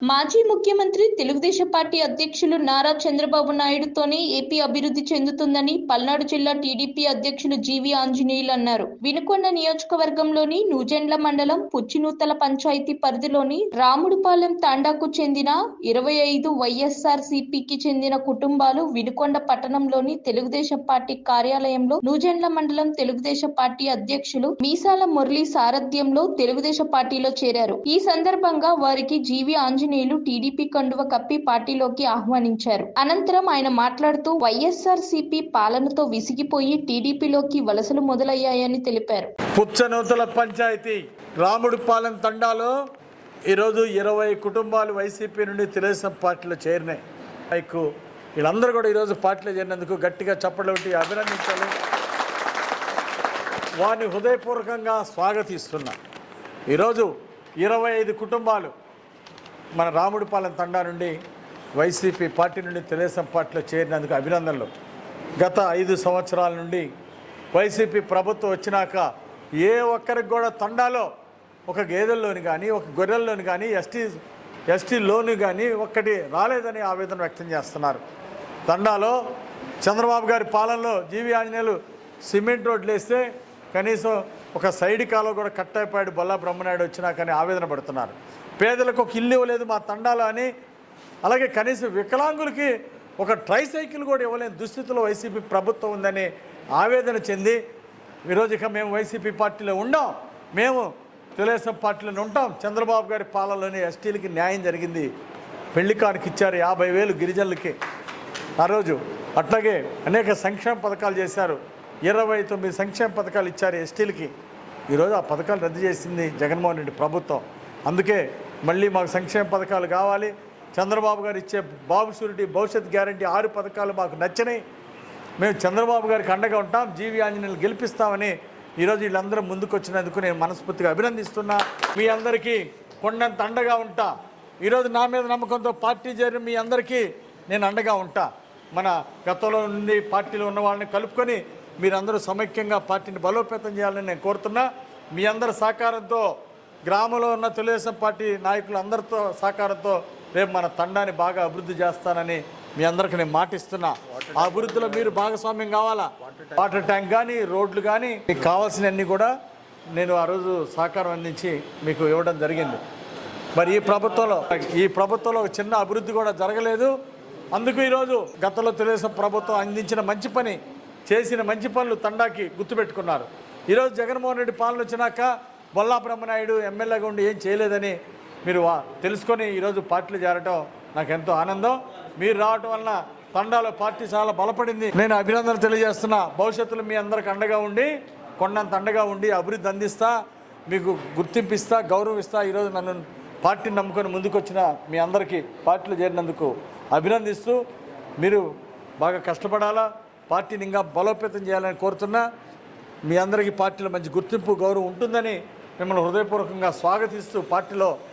మాజీ ముఖ్యమంత్రి తెలుగుదేశం పార్టీ అధ్యక్షులు నారా చంద్రబాబు నాయుడుతోనే ఏపీ అభివృద్ధి చెందుతుందని పల్నాడు జిల్లా టీడీపీ అధ్యక్షులు జీవి ఆంజనేయులు అన్నారు. వినుకొండ నియోజకవర్గంలోని నూజెండ్ల మండలం పుచ్చినూతల పంచాయతీ పరిధిలోని రాముడుపాలెం తాండాకు చెందిన ఇరవై ఐదు వైఎస్ఆర్ సిపికి చెందిన కుటుంబాలు వినుకొండ పట్టణంలోని తెలుగుదేశం పార్టీ కార్యాలయంలో నూజెండ్ల మండలం తెలుగుదేశం పార్టీ అధ్యక్షులు మీసాల మురళి సారథ్యంలో తెలుగుదేశం పార్టీలో చేరారు. ఈ సందర్భంగా వారికి జీవి ఆంజనేయులు టీడీపీ కండువ కప్పి పార్టీలోకి ఆహ్వానించారు. అనంతరం ఆయన మాట్లాడుతూ వైఎస్ఆర్ సిపి పాలనతో విసిగిపోయి టీడీపీలోకి వలసలు మొదలయ్యాయని తెలిపారు. పుచ్చనూతల పంచాయతీ రాముడిపాలెం తండాలో ఈరోజు ఇరవై కుటుంబాలు వైసీపీ నుండి తెలుగుదేశం పార్టీలో చేరినాయి. పైకు వీళ్ళందరూ కూడా ఈరోజు పార్టీలో చేరినందుకు గట్టిగా చప్పట్లు కొట్టి అభినందించాలి. వారిని హృదయపూర్వకంగా స్వాగతిస్తున్నా. ఈరోజు ఇరవై ఐదు కుటుంబాలు మన రాముడిపాలెం తండా నుండి వైసీపీ పార్టీ నుండి తెలుగుదేశం పార్టీలో చేరినందుకు అభినందనలు. గత ఐదు సంవత్సరాల నుండి వైసీపీ ప్రభుత్వం వచ్చినాక ఏ ఒక్కరికి కూడా తండాలో ఒక గేదెల్లోని కానీ ఒక గొర్రెల్లోని కానీ ఎస్టీ ఎస్టీ లోను కానీ ఒక్కటి రాలేదని ఆవేదన వ్యక్తం చేస్తున్నారు. తండాలో చంద్రబాబు గారి పాలనలో జీవి ఆంజనేయులు సిమెంట్ రోడ్లు వేస్తే కనీసం ఒక సైడ్ కాలో కూడా కట్ అయిపోయాడు బొల్లా బ్రహ్మనాయుడు వచ్చినా కానీ ఆవేదన పడుతున్నారు. పేదలకు ఒక ఇల్లు ఇవ్వలేదు మా తండాలు అని. అలాగే కనీసం వికలాంగులకి ఒక ట్రై సైకిల్ కూడా ఇవ్వలేని దుస్థితిలో వైసీపీ ప్రభుత్వం ఉందని ఆవేదన చెంది ఈరోజు ఇక మేము వైసీపీ పార్టీలో ఉండం మేము తెలుగుదేశం పార్టీలోనే ఉంటాం. చంద్రబాబు గారి పాలనలోనే ఎస్టీలకి న్యాయం జరిగింది. పెళ్ళి కానుక ఇచ్చారు యాభై వేలు గిరిజనులకి. ఆ రోజు అట్లాగే అనేక సంక్షేమ పథకాలు చేశారు. ఇరవై తొమ్మిది సంక్షేమ పథకాలు ఇచ్చారు ఎస్టీలకి. ఈరోజు ఆ పథకాలు రద్దు చేసింది జగన్మోహన్ రెడ్డి ప్రభుత్వం. అందుకే మళ్ళీ మాకు సంక్షేమ పథకాలు కావాలి. చంద్రబాబు గారు ఇచ్చే బాబు షూరిటీ భవిష్యత్ గ్యారంటీ ఆరు పథకాలు మాకు నచ్చినాయి. మేము చంద్రబాబు గారికి అండగా ఉంటాం. జీవి ఆంజనేయులు గెలిపిస్తామని ఈరోజు వీళ్ళందరూ ముందుకు వచ్చినందుకు నేను మనస్ఫూర్తిగా అభినందిస్తున్నా. మీ అందరికీ కొండంత అండగా ఉంటా. ఈరోజు నా మీద నమ్మకంతో పార్టీ చేరిన మీ అందరికీ నేను అండగా ఉంటా. మన గతంలో నుండి పార్టీలో ఉన్న వాళ్ళని కలుపుకొని మీరందరూ సమైక్యంగా పార్టీని బలోపేతం చేయాలని నేను కోరుతున్నా. మీ అందరి సహకారంతో గ్రామంలో ఉన్న తెలుగుదేశం పార్టీ నాయకులు అందరితో సహకారంతో రేపు మన తండాన్ని బాగా అభివృద్ధి చేస్తానని మీ అందరికి నేను మాటిస్తున్నా. ఆ అభివృద్ధిలో మీరు భాగస్వామ్యం కావాలా? వాటర్ ట్యాంక్ కానీ రోడ్లు కానీ మీకు కావాల్సినవన్నీ కూడా నేను ఆ రోజు సహకారం అందించి మీకు ఇవ్వడం జరిగింది. మరి ఈ ప్రభుత్వంలో ఈ ప్రభుత్వంలో ఒక చిన్న అభివృద్ధి కూడా జరగలేదు. అందుకు ఈరోజు గతంలో తెలుగుదేశం ప్రభుత్వం అందించిన మంచి పని చేసిన మంచి పనులు తండాకి గుర్తుపెట్టుకున్నారు. ఈరోజు జగన్మోహన్ రెడ్డి పాలన వచ్చినాక బొల్లా బ్రహ్మనాయుడు ఎమ్మెల్యేగా ఉండి ఏం చేయలేదని మీరు తెలుసుకొని ఈరోజు పార్టీలు చేరటం నాకు ఎంతో ఆనందం. మీరు రావటం వలన తండాలో పార్టీ చాలా బలపడింది. నేను అభినందనలు తెలియజేస్తున్నా. భవిష్యత్తులో మీ అందరికి అండగా ఉండి కొండంత అండగా ఉండి అభివృద్ధి అందిస్తా మీకు గుర్తింపు ఇస్తా ఈరోజు నన్ను పార్టీని నమ్ముకొని ముందుకొచ్చిన మీ అందరికీ పార్టీలో చేరినందుకు అభినందిస్తూ మీరు బాగా కష్టపడాలా? పార్టీని ఇంకా బలోపేతం చేయాలని కోరుతున్నా. మీ అందరికీ పార్టీలో మంచి గుర్తింపు గౌరవం ఉంటుందని మిమ్మల్ని హృదయపూర్వకంగా స్వాగతిస్తూ పార్టీలో